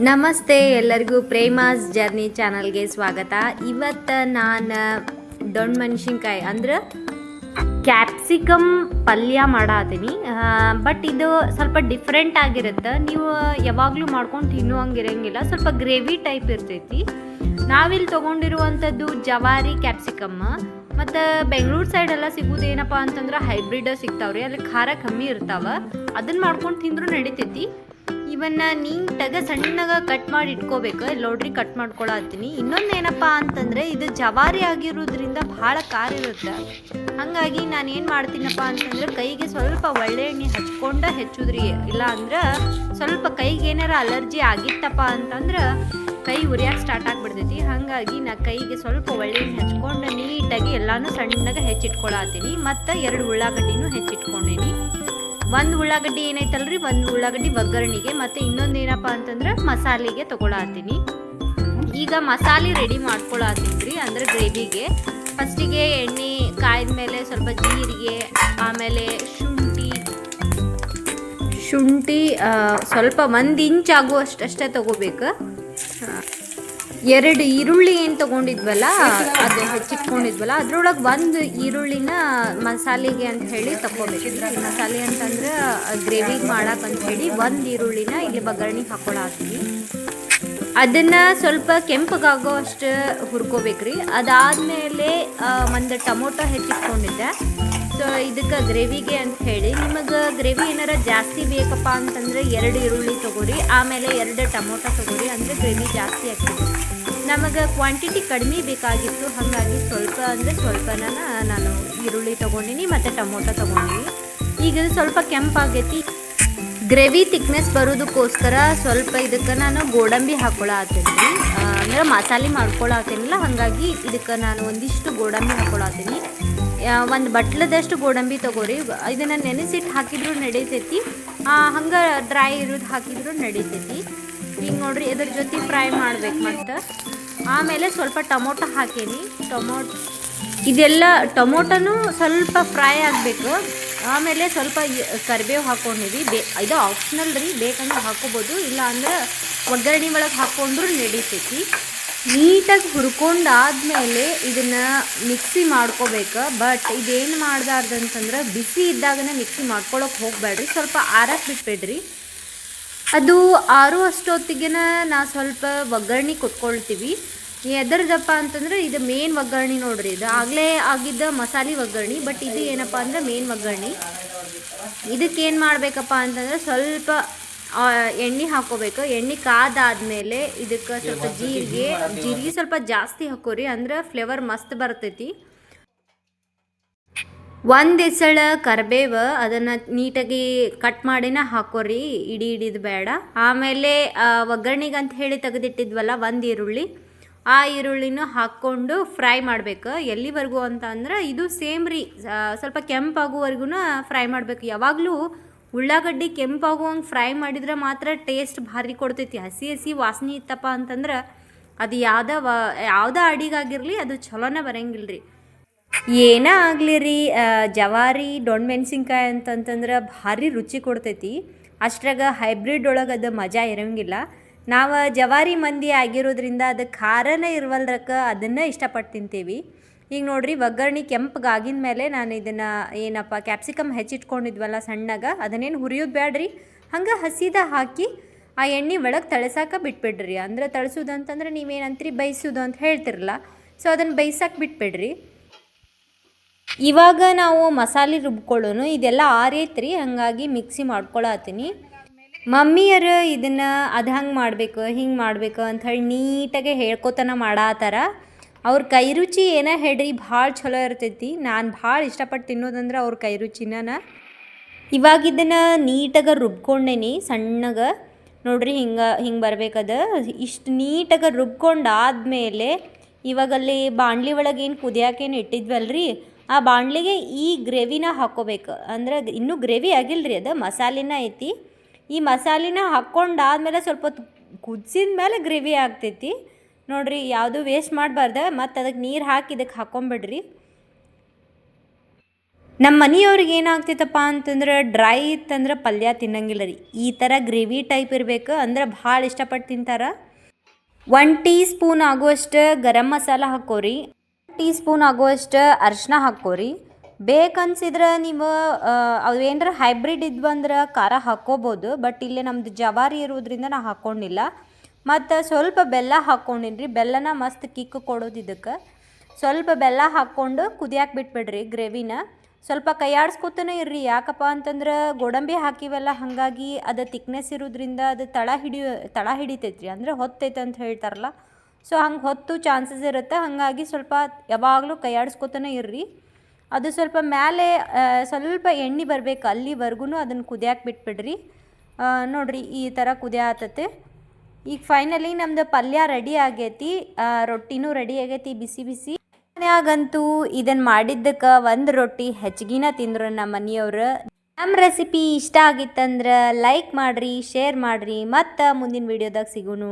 ನಮಸ್ತೆ ಎಲ್ಲರಿಗೂ ಪ್ರೇಮಾಸ್ ಜರ್ನಿ ಚಾನಲ್ಗೆ ಸ್ವಾಗತ. ಇವತ್ತು ನಾನು ದೊಣ್ಣ ಮೆಣಸಿನ್ಕಾಯಿ ಅಂದ್ರೆ ಕ್ಯಾಪ್ಸಿಕಮ್ ಪಲ್ಯ ಮಾಡತ್ತೀನಿ ಬಟ್ ಇದು ಸ್ವಲ್ಪ ಡಿಫ್ರೆಂಟ್ ಆಗಿರುತ್ತೆ. ನೀವು ಯಾವಾಗಲೂ ಮಾಡ್ಕೊಂಡು ತಿನ್ನುವಂಗಿರಂಗಿಲ್ಲ ಸ್ವಲ್ಪ ಗ್ರೇವಿ ಟೈಪ್ ಇರ್ತೈತಿ. ನಾವಿಲ್ಲಿ ತೊಗೊಂಡಿರುವಂಥದ್ದು ಜವಾರಿ ಕ್ಯಾಪ್ಸಿಕಮ್ ಮತ್ತು ಬೆಂಗಳೂರು ಸೈಡೆಲ್ಲ ಸಿಗೋದು ಏನಪ್ಪ ಅಂತಂದ್ರೆ ಹೈಬ್ರಿಡ್ ಸಿಗ್ತಾವ್ರಿ. ಅಲ್ಲಿ ಖಾರ ಕಮ್ಮಿ ಇರ್ತಾವ. ಅದನ್ನ ಮಾಡ್ಕೊಂಡು ತಿಂದರೂ ನಡಿತೈತಿ. ಇವನ್ನ ನೀಟಾಗ ಸಣ್ಣಗ ಕಟ್ ಮಾಡಿ ಇಟ್ಕೋಬೇಕು. ನೋಡ್ರಿ ಕಟ್ ಮಾಡ್ಕೊಳತ್ತೀನಿ ಇನ್ನೊಂದು ಏನಪ್ಪ ಅಂತಂದ್ರೆ ಇದು ಜವಾರಿ ಆಗಿರೋದ್ರಿಂದ ಭಾಳ ಖಾರ ಇರುತ್ತೆ. ಹಾಗಾಗಿ ನಾನು ಏನು ಮಾಡ್ತೀನಪ್ಪ ಅಂತಂದ್ರೆ ಕೈಗೆ ಸ್ವಲ್ಪ ಒಳ್ಳೆ ಎಣ್ಣೆ ಹಚ್ಕೊಂಡ ಹೆಚ್ಚುದ್ರಿ. ಇಲ್ಲ ಅಂದ್ರೆ ಸ್ವಲ್ಪ ಕೈಗೆ ಏನಾರ ಅಲರ್ಜಿ ಆಗಿತ್ತಪ್ಪ ಅಂತಂದ್ರೆ ಕೈ ಉರಿಯಕ್ಕೆ ಸ್ಟಾರ್ಟ್ ಆಗಿಬಿಡ್ತೈತಿ. ಹಾಗಾಗಿ ನಾ ಕೈಗೆ ಸ್ವಲ್ಪ ಒಳ್ಳೆ ಎಣ್ಣೆ ಹಚ್ಕೊಂಡು ನೀಟಾಗಿ ಎಲ್ಲಾನು ಸಣ್ಣಗೆ ಹೆಚ್ಚಿಟ್ಕೊಳತ್ತೀನಿ ಮತ್ತು ಎರಡು ಉಳ್ಳಾಗಡ್ಡಿನೂ ಹೆಚ್ಚಿಟ್ಕೊಂಡೇನಿ. ಒಂದು ಉಳ್ಳಾಗಡ್ಡಿ ಏನೈತಲ್ರಿ? ಒಂದು ಉಳ್ಳಾಗಡ್ಡಿ ಒಗ್ಗರಣೆಗೆ, ಮತ್ತು ಇನ್ನೊಂದು ಏನಪ್ಪ ಅಂತಂದ್ರೆ ಮಸಾಲೆಗೆ ತಗೊಳತೀನಿ ಈಗ ಮಸಾಲೆ ರೆಡಿ ಮಾಡ್ಕೊಳತೀನಿ ಅಂದ್ರೆ ಗ್ರೇವಿಗೆ ಫಸ್ಟಿಗೆ ಎಣ್ಣೆ ಕಾಯ್ದ ಮೇಲೆ ಸ್ವಲ್ಪ ಜೀರಿಗೆ, ಆಮೇಲೆ ಶುಂಠಿ. ಶುಂಠಿ ಸ್ವಲ್ಪ ಒಂದು ಇಂಚ್ ಆಗುವಷ್ಟು ಅಷ್ಟೇ ತಗೋಬೇಕು. ಎರಡು ಈರುಳ್ಳಿ ಏನು ತಗೊಂಡಿದ್ವಲ್ಲ, ಅದು ಹೆಚ್ಚಿಟ್ಕೊಂಡಿದ್ವಲ್ಲ, ಅದ್ರೊಳಗೆ ಒಂದು ಈರುಳ್ಳಿನ ಮಸಾಲೆಗೆ ಅಂತ ಹೇಳಿ ತಗೋಬೇಕು ಮಸಾಲೆ ಅಂತಂದ್ರೆ ಗ್ರೇವಿಗೆ ಮಾಡಕ್ಕೆ ಅಂತ ಹೇಳಿ ಒಂದು ಈರುಳ್ಳಿನ ಇಲ್ಲಿ ಒಗ್ಗರಣೆಗೆ ಹಾಕೊಳತ್ತೀವಿ ಅದನ್ನ ಸ್ವಲ್ಪ ಕೆಂಪಗಾಗೋ ಅಷ್ಟು ಹುರ್ಕೋಬೇಕ್ರಿ. ಅದಾದ್ಮೇಲೆ ಒಂದು ಟೊಮೊಟೊ ಹೆಚ್ಚಿಟ್ಕೊಂಡಿದ್ದೆ. ಸೊ ಇದಕ್ಕೆ ಗ್ರೇವಿಗೆ ಅಂತ ಹೇಳಿ, ನಿಮಗೆ ಗ್ರೇವಿ ಏನಾರ ಜಾಸ್ತಿ ಬೇಕಪ್ಪ ಅಂತಂದರೆ ಎರಡು ಈರುಳ್ಳಿ ತೊಗೊಳ್ರಿ ಆಮೇಲೆ ಎರಡು ಟೊಮೊಟೊ ತೊಗೊಳ್ರಿ ಅಂದರೆ ಗ್ರೇವಿ ಜಾಸ್ತಿ ಆಗ್ತದೆ. ನಮಗೆ ಕ್ವಾಂಟಿಟಿ ಕಡಿಮೆ ಬೇಕಾಗಿತ್ತು, ಹಾಗಾಗಿ ಸ್ವಲ್ಪ ಅಂದರೆ ಸ್ವಲ್ಪನ ನಾನು ಈರುಳ್ಳಿ ತೊಗೊಂಡಿನಿ, ಮತ್ತು ಟೊಮೊಟೊ ತೊಗೊಂಡಿನಿ. ಈಗ ಸ್ವಲ್ಪ ಕೆಂಪಾಗೈತಿ ಗ್ರೇವಿ ತಿಕ್ನೆಸ್ ಬರೋದಕ್ಕೋಸ್ಕರ ಸ್ವಲ್ಪ ಇದಕ್ಕೆ ನಾನು ಗೋಡಂಬಿ ಹಾಕೊಳತ್ತೀನಿ ಅಂದ್ರೆ ಮಸಾಲೆ ಮಾಡ್ಕೊಳತ್ತೀನಿಲ್ಲ ಹಾಗಾಗಿ ಇದಕ್ಕೆ ನಾನು ಒಂದಿಷ್ಟು ಗೋಡಂಬಿ ಹಾಕ್ಕೊಳತ್ತೀನಿ ಒಂದು ಬಟ್ಲದಷ್ಟು ಗೋಡಂಬಿ ತಗೋರಿ. ಇದನ್ನು ನೆನೆಸಿಟ್ಟು ಹಾಕಿದ್ರು ನಡೀತೈತಿ. ಹಂಗೆ ಡ್ರೈ ಇರೋದು ಹಾಕಿದ್ರು ನಡೀತೈತಿ. ಈಗ ನೋಡ್ರಿ, ಇದ್ರ ಜೊತೆ ಫ್ರೈ ಮಾಡ್ಬೇಕು ಮತ್ತು. ಆಮೇಲೆ ಸ್ವಲ್ಪ ಟೊಮೊಟೊ ಹಾಕೀನಿ. ಟೊಮೊಟೊ ಇದೆಲ್ಲ ಟೊಮೊಟೊನೂ ಸ್ವಲ್ಪ ಫ್ರೈ ಆಗಬೇಕು. ಆಮೇಲೆ ಸ್ವಲ್ಪ ಕರಿಬೇವು ಹಾಕೊಂಡಿವಿ. ಬೇ, ಇದು ಆಪ್ಷನಲ್ ರೀ, ಬೇಕಂದ್ರೆ ಹಾಕೋಬೋದು. ಇಲ್ಲ ಅಂದ್ರೆ ಒಗ್ಗರಣೆ ಒಳಗೆ ಹಾಕ್ಕೊಂಡ್ರು ನಡೀತೈತಿ. ನೀಟಾಗಿ ಹುರ್ಕೊಂಡಾದ್ಮೇಲೆ ಇದನ್ನು ಮಿಕ್ಸಿ ಮಾಡ್ಕೋಬೇಕು. ಬಟ್ ಇದೇನು ಮಾಡ್ಬಾರ್ದಂತಂದ್ರೆ ಬಿಸಿ ಇದ್ದಾಗನೇ ಮಿಕ್ಸಿ ಮಾಡ್ಕೊಳಕ್ಕೆ ಹೋಗಬೇಡ್ರಿ ಸ್ವಲ್ಪ ಆರಕ್ಕೆ ಬಿಟ್ಬೇಡ್ರಿ. ಅದು ಆರು ಅಷ್ಟೊತ್ತಿಗೆ ನಾ ಸ್ವಲ್ಪ ಒಗ್ಗರಣೆ ಕೊಟ್ಕೊಳ್ತೀವಿ. ಎದರ್ದಪ್ಪ ಅಂತಂದ್ರೆ ಇದು ಮೇನ್ ಒಗ್ಗರಣೆ ನೋಡ್ರಿ. ಇದು ಆಗಲೇ ಆಗಿದ್ದ ಮಸಾಲೆ ಒಗ್ಗರಣೆ ಬಟ್ ಇದು ಏನಪ್ಪ ಅಂದ್ರೆ ಮೇನ್ ಒಗ್ಗರಣೆ. ಇದಕ್ಕೆ ಏನು ಮಾಡಬೇಕಪ್ಪ ಅಂತಂದ್ರೆ ಸ್ವಲ್ಪ ಎಣ್ಣೆ ಹಾಕೋಬೇಕು. ಎಣ್ಣೆ ಕಾದಾದ್ಮೇಲೆ ಇದಕ್ಕೆ ಸ್ವಲ್ಪ ಜೀರಿಗೆ ಜೀರಿಗೆ ಸ್ವಲ್ಪ ಜಾಸ್ತಿ ಹಾಕೋರಿ, ಅಂದ್ರೆ ಫ್ಲೇವರ್ ಮಸ್ತ್ ಬರ್ತೈತಿ. ಒಂದು ಎಸಳ ಕರಿಬೇವು ಅದನ್ನು ನೀಟಾಗಿ ಕಟ್ ಮಾಡಿನ ಹಾಕೋರಿ, ಇಡೀ ಇಡಿದು ಬೇಡ. ಆಮೇಲೆ ಒಗ್ಗರಣೆಗೆ ಅಂತ ಹೇಳಿ ತೆಗೆದಿಟ್ಟಿದ್ವಲ್ಲ, ಒಂದು ಈರುಳ್ಳಿ. ಆ ಈರುಳ್ಳಿನೂ ಹಾಕ್ಕೊಂಡು ಫ್ರೈ ಮಾಡಬೇಕು. ಎಲ್ಲಿವರೆಗೂ ಅಂತ ಅಂದ್ರೆ ಇದು ಸೇಮ್ ರೀ. ಸ್ವಲ್ಪ ಕೆಂಪಾಗುವವರೆಗೂ ಫ್ರೈ ಮಾಡಬೇಕು. ಯಾವಾಗಲೂ ಉಳ್ಳಾಗಡ್ಡಿ ಕೆಂಪಾಗುವಂಗೆ ಫ್ರೈ ಮಾಡಿದ್ರೆ ಮಾತ್ರ ಟೇಸ್ಟ್ ಭಾರಿ ಕೊಡ್ತೈತಿ. ಹಸಿ ಹಸಿ ವಾಸನೆ ಇತ್ತಪ್ಪ ಅಂತಂದ್ರೆ ಅದು ಯಾವ್ದ ವ, ಯಾವುದೇ ಅಡಿಗಾಗಿರಲಿ ಅದು ಚಲೋನೇ ಬರಂಗಿಲ್ಲ ರೀ ಏನೇ ಆಗಲಿ ರೀ ಜವಾರಿ ಡೊಣ್ಣ ಮೆಣಸಿನ್ಕಾಯಿ ಅಂತಂತಂದ್ರೆ ಭಾರಿ ರುಚಿ ಕೊಡ್ತೈತಿ. ಅಷ್ಟ್ರಾಗ ಹೈಬ್ರಿಡ್ ಒಳಗೆ ಅದು ಮಜಾ ಇರೋಂಗಿಲ್ಲ. ನಾವು ಜವಾರಿ ಮಂದಿ ಆಗಿರೋದ್ರಿಂದ ಅದು ಖಾರನೇ ಇರುವಲ್ರಕ್ಕ ಅದನ್ನು ಇಷ್ಟಪಟ್ಟು ತಿಂತೀವಿ. ಈಗ ನೋಡ್ರಿ ಒಗ್ಗರಣೆ ಕೆಂಪಗಾಗಿನ ಮೇಲೆ ನಾನು ಇದನ್ನು ಏನಪ್ಪ ಕ್ಯಾಪ್ಸಿಕಮ್ ಹೆಚ್ಚಿಟ್ಕೊಂಡಿದ್ವಲ್ಲ ಸಣ್ಣಗ, ಅದನ್ನೇನು ಹುರಿಯೋದು ಬೇಡ್ರಿ ಹಂಗೆ ಹಸಿದ ಹಾಕಿ ಆ ಎಣ್ಣೆ ಒಳಗೆ ತಳಸಾಕ ಬಿಟ್ಬಿಡ್ರಿ. ಅಂದ್ರೆ ತಳಿಸೋದು ಅಂತಂದ್ರೆ ನೀವೇನಂತೀರಿ ಬೈಸೋದು ಅಂತ ಹೇಳ್ತಿರಲ್ಲ ಸೊ ಅದನ್ನು ಬೈಸಕ್ಕೆ ಬಿಟ್ಬಿಡ್ರಿ. ಇವಾಗ ನಾವು ಮಸಾಲೆ ರುಬ್ಕೊಳ್ಳೋನು, ಇದೆಲ್ಲ ಆರೈತ್ರಿ. ಹಾಗಾಗಿ ಮಿಕ್ಸಿ ಮಾಡ್ಕೊಳತ್ತೀನಿ. ಮಮ್ಮಿಯರು ಇದನ್ನ ಅದು ಹಂಗೆ ಮಾಡಬೇಕು, ಹಿಂಗೆ ಮಾಡಬೇಕು ಹೇಳಿ ನೀಟಾಗೆ ಹೇಳ್ಕೊತನ ಮಾಡತ್ತಾರ ಅವ್ರ ಕೈ ರುಚಿ ಏನ ಹೇಳ್ರಿ ಭಾಳ ಚಲೋ ಇರ್ತೈತಿ. ನಾನು ಭಾಳ ಇಷ್ಟಪಟ್ಟು ತಿನ್ನೋದಂದ್ರೆ ಅವ್ರ ಕೈ ರುಚಿನ ಇವಾಗ ಇದನ್ನ ನೀಟಾಗ ರುಬ್ಕೊಂಡೇನಿ ಸಣ್ಣಗ. ನೋಡ್ರಿ ಹಿಂಗೆ ಹಿಂಗೆ ಬರ್ಬೇಕದ ಇಷ್ಟು ನೀಟಾಗ ರುಬ್ಕೊಂಡು ಆದಮೇಲೆ ಇವಾಗಲ್ಲಿ ಬಾಣಲಿ ಒಳಗೆ ಏನು ಕುದಿಯಾಕೇನು ಇಟ್ಟಿದ್ವಲ್ರಿ, ಆ ಬಾಣಲಿಗೆ ಈ ಗ್ರೇವಿನ ಹಾಕೋಬೇಕು. ಅಂದ್ರೆ ಇನ್ನೂ ಗ್ರೇವಿ ಆಗಿಲ್ಲ ರೀ ಅದು, ಮಸಾಲಿನ ಐತಿ. ಈ ಮಸಾಲಿನ ಹಾಕ್ಕೊಂಡಾದ್ಮೇಲೆ ಸ್ವಲ್ಪ ಕುದಿಸಿದ ಮೇಲೆ ಗ್ರೇವಿ ಆಗ್ತೈತಿ. ನೋಡಿರಿ, ಯಾವುದು ವೇಸ್ಟ್ ಮಾಡಬಾರ್ದು, ಮತ್ತು ಅದಕ್ಕೆ ನೀರು ಹಾಕಿ ಇದಕ್ಕೆ ಹಾಕ್ಕೊಂಬಿಡ್ರಿ ನಮ್ಮ ಮನೆಯವ್ರಿಗೆ ಏನಾಗ್ತೈತಪ್ಪ ಅಂತಂದ್ರೆ ಡ್ರೈ ಇತ್ತಂದ್ರೆ ಪಲ್ಯ ತಿನ್ನಂಗಿಲ್ಲ ರೀ. ಈ ಥರ ಗ್ರೇವಿ ಟೈಪ್ ಇರಬೇಕು, ಅಂದ್ರೆ ಭಾಳ ಇಷ್ಟಪಟ್ಟು ತಿಂತಾರೆ. ಒನ್ ಟೀ ಸ್ಪೂನ್ ಆಗುವಷ್ಟು ಗರಂ ಮಸಾಲ ಹಾಕೋರಿ. ಟೀ ಸ್ಪೂನ್ ಆಗುವಷ್ಟು ಅರ್ಶಿನ ಹಾಕೋರಿ. ಬೇಕನ್ಸಿದ್ರೆ ನೀವು ಅವು ಏನರ ಹೈಬ್ರಿಡ್ ಇದ್ವಂದ್ರೆ ಖಾರ ಹಾಕ್ಕೋಬೋದು ಬಟ್ ಇಲ್ಲಿ ನಮ್ದು ಜವಾರಿ ಇರೋದ್ರಿಂದ ನಾ ಹಾಕ್ಕೊಂಡಿಲ್ಲ ಮತ್ತು ಸ್ವಲ್ಪ ಬೆಲ್ಲ ಹಾಕ್ಕೊಂಡಿನ್ರಿ ಬೆಲ್ಲನ ಮಸ್ತ್ ಕಿಕ್ ಕೊಡೋದು ಇದಕ್ಕೆ. ಸ್ವಲ್ಪ ಬೆಲ್ಲ ಹಾಕ್ಕೊಂಡು ಕುದಿಯಾಕೆ ಬಿಟ್ಬಿಡ್ರಿ ಗ್ರೇವಿನ. ಸ್ವಲ್ಪ ಕೈಯಾಡ್ಸ್ಕೊತಾನೆ ಇರ್ರಿ, ಯಾಕಪ್ಪ ಅಂತಂದ್ರೆ ಗೋಡಂಬಿ ಹಾಕಿವೆಲ್ಲ, ಹಾಗಾಗಿ ಅದು ತಿಕ್ನೆಸ್ ಇರೋದ್ರಿಂದ ಅದು ತಳ ಹಿಡಿಯೋ ತಳ ಹಿಡಿತೈತ್ರಿ, ಅಂದರೆ ಹೊತ್ತೈತೆ ಅಂತ ಹೇಳ್ತಾರಲ್ಲ. ಸೊ ಹಂಗೆ ಹೊತ್ತು ಚಾನ್ಸಸ್ ಇರುತ್ತೆ, ಹಾಗಾಗಿ ಸ್ವಲ್ಪ ಯಾವಾಗಲೂ ಕೈಯಾಡ್ಸ್ಕೊತಾನೆ ಇರ್ರಿ. ಅದು ಸ್ವಲ್ಪ ಮೇಲೆ ಸ್ವಲ್ಪ ಎಣ್ಣೆ ಬರಬೇಕು ಅಲ್ಲಿವರೆಗೂ ಅದನ್ನು ಕುದಿಯಾಕೆ ಬಿಟ್ಬಿಡ್ರಿ. ನೋಡ್ರಿ ಈ ಥರ ಕುದಿಯಾತತೆ ಈಗ ಫೈನಲಿ ನಮ್ದು ಪಲ್ಯ ರೆಡಿ ಆಗೈತಿ. ರೊಟ್ಟಿನೂ ರೆಡಿ ಆಗೈತಿ, ಬಿಸಿ ಬಿಸಿ. ಮನೆಯಾಗಂತೂ ಇದನ್ನು ಮಾಡಿದ್ದಕ್ಕೆ ಒಂದು ರೊಟ್ಟಿ ಹೆಚ್ಚಿಗಿನ ತಿಂದ್ರು ನಮ್ಮ ಮನೆಯವರು. ನಮ್ಮ ರೆಸಿಪಿ ಇಷ್ಟ ಆಗಿತ್ತಂದ್ರೆ ಲೈಕ್ ಮಾಡಿರಿ ಶೇರ್ ಮಾಡಿರಿ. ಮತ್ತು ಮುಂದಿನ ವೀಡಿಯೋದಾಗ ಸಿಗೋನು